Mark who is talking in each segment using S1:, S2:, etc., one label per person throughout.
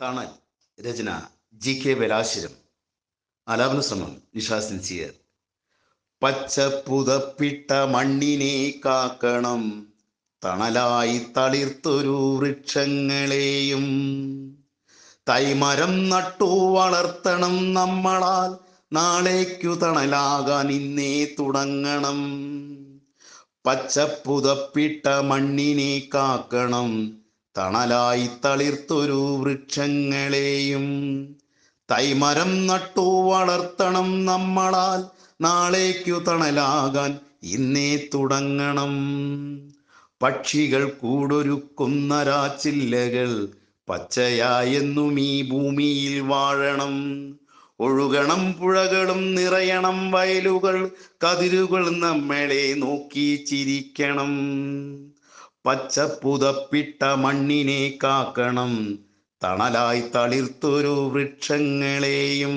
S1: തണൽ രചന G K ബലാശിരം ആലാപന ശ്രമം Nisha sincere. പച്ച പുതപ്പിട്ട മണ്ണിനെ കാക്കണം തണലായി തളിർത്തൊരു വൃക്ഷങ്ങളെയും. തൈമരം നട്ടു വളർത്തണം നമ്മളാൽ നാളേക്കു തണലാകാൻ ഇന്നേ തുടങ്ങണം. പച്ചപ്പുതപ്പിട്ട മണ്ണിനെ കാക്കണം തണലായി തളിർത്തൊരു വൃക്ഷങ്ങളെയും തൈമരം നട്ടു വളർത്തണം നമ്മളാൽ. നാളേക്കു തണലാകാൻ ഇന്നേ തുടങ്ങണം. പക്ഷികൾ കൂടൊരുക്കുന്ന രാച്ചില്ലകൾ പച്ചയായെന്നും ഈ ഭൂമിയിൽ വാഴണം. ഒഴുകണം പുഴകളും നിറയണം വയലുകൾ കതിരുകൾ നമ്മളെ നോക്കി ചിരിക്കണം. പച്ചപ്പുതപ്പിട്ട മണ്ണിനെ കാക്കണം. തണലായി തളിർത്തൊരു വൃക്ഷങ്ങളെയും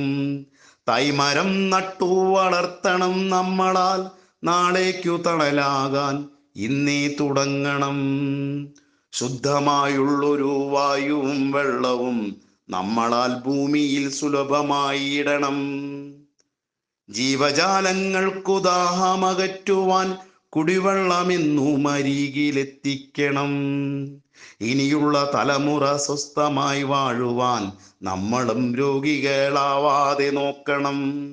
S1: തൈമരം നട്ടു വളർത്തണം നമ്മളാൽ. നാളേക്കു തണലാകാൻ ഇന്നേ തുടങ്ങണം. ശുദ്ധമായുള്ളൊരു വായുവും വെള്ളവും നമ്മളാൽ ഭൂമിയിൽ സുലഭമായി ഇടണം. ജീവജാലങ്ങൾക്കു ദാഹമകറ്റുവാൻ കുടിവെള്ളമെന്നു മരികിലെത്തിക്കണം. ഇനിയുള്ള തലമുറ സ്വസ്ഥമായി വാഴുവാൻ നമ്മളും രോഗികളാവാതെ നോക്കണം.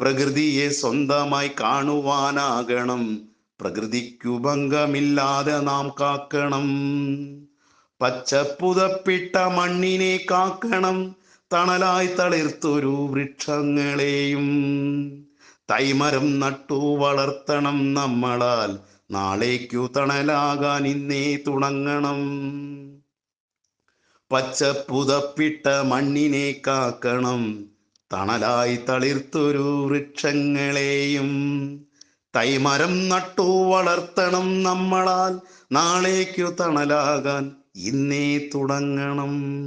S1: പ്രകൃതിയെ സ്വന്തമായി കാണുവാനാകണം. പ്രകൃതിക്കു ഭംഗമില്ലാതെ നാം കാക്കണം. പച്ചപ്പുതപ്പിട്ട മണ്ണിനെ കാക്കണം. തണലായി തളിർത്തൊരു വൃക്ഷങ്ങളെയും തൈമരം നട്ടു വളർത്തണം നമ്മളാൽ. നാളേക്കു തണലാകാൻ ഇന്നേ തുടങ്ങണം പച്ചപ്പുതപ്പിട്ട മണ്ണിനെ കാക്കണം. തണലായി തളിർത്തൊരു വൃക്ഷങ്ങളെയും. തൈമരം നട്ടു വളർത്തണം നമ്മളാൽ. നാളേക്കു തണലാകാൻ ഇന്നേ തുടങ്ങണം